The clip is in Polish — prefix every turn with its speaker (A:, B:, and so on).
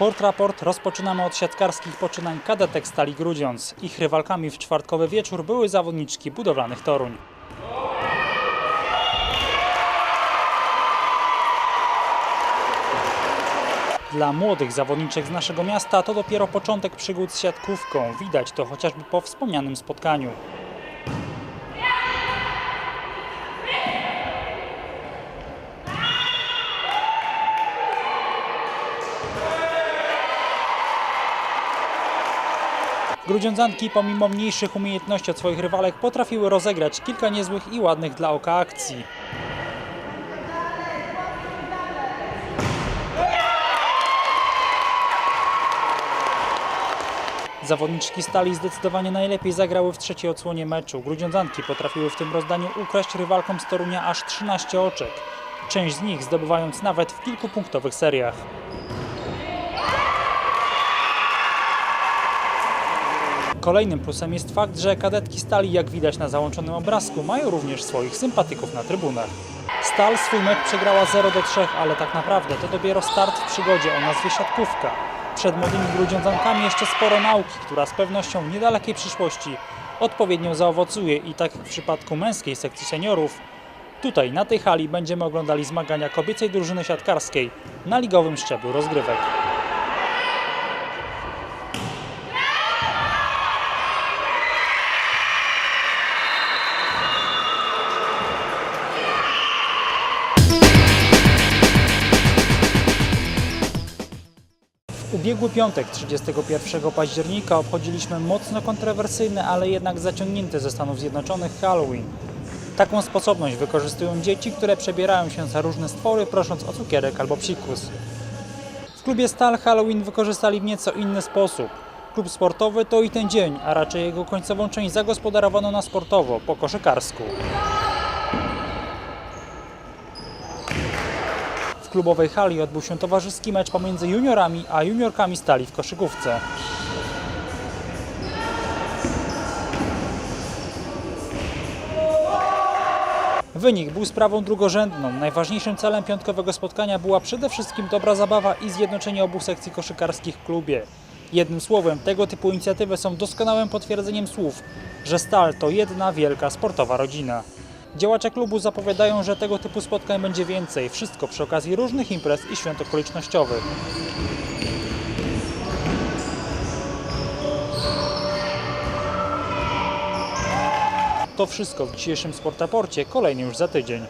A: Sportraport rozpoczynamy od siatkarskich poczynań kadetek Stali Grudziądz. Ich rywalkami w czwartkowy wieczór były zawodniczki budowlanych Toruń. Dla młodych zawodniczek z naszego miasta to dopiero początek przygód z siatkówką. Widać to chociażby po wspomnianym spotkaniu. Grudziądzanki pomimo mniejszych umiejętności od swoich rywalek potrafiły rozegrać kilka niezłych i ładnych dla oka akcji. Zawodniczki Stali zdecydowanie najlepiej zagrały w trzeciej odsłonie meczu. Grudziądzanki potrafiły w tym rozdaniu ukraść rywalkom z Torunia aż 13 oczek. Część z nich zdobywając nawet w kilkupunktowych seriach. Kolejnym plusem jest fakt, że kadetki Stali, jak widać na załączonym obrazku, mają również swoich sympatyków na trybunach. Stal swój mecz przegrała 0 do 3, ale tak naprawdę to dopiero start w przygodzie o nazwie siatkówka. Przed młodymi grudziądzankami jeszcze sporo nauki, która z pewnością w niedalekiej przyszłości odpowiednio zaowocuje i tak jak w przypadku męskiej sekcji seniorów, tutaj na tej hali będziemy oglądali zmagania kobiecej drużyny siatkarskiej na ligowym szczeblu rozgrywek. Ubiegły piątek, 31 października, obchodziliśmy mocno kontrowersyjny, ale jednak zaciągnięty ze Stanów Zjednoczonych Halloween. Taką sposobność wykorzystują dzieci, które przebierają się za różne stwory, prosząc o cukierek albo psikus. W klubie Stal Halloween wykorzystali w nieco inny sposób. Klub sportowy to i ten dzień, a raczej jego końcową część zagospodarowano na sportowo, po koszykarsku. W klubowej hali odbył się towarzyski mecz pomiędzy juniorami a juniorkami stali w koszykówce. Wynik był sprawą drugorzędną. Najważniejszym celem piątkowego spotkania była przede wszystkim dobra zabawa i zjednoczenie obu sekcji koszykarskich w klubie. Jednym słowem, tego typu inicjatywy są doskonałym potwierdzeniem słów, że Stal to jedna wielka sportowa rodzina. Działacze klubu zapowiadają, że tego typu spotkań będzie więcej, wszystko przy okazji różnych imprez i świąt okolicznościowych. To wszystko w dzisiejszym Sportaporcie, kolejny już za tydzień.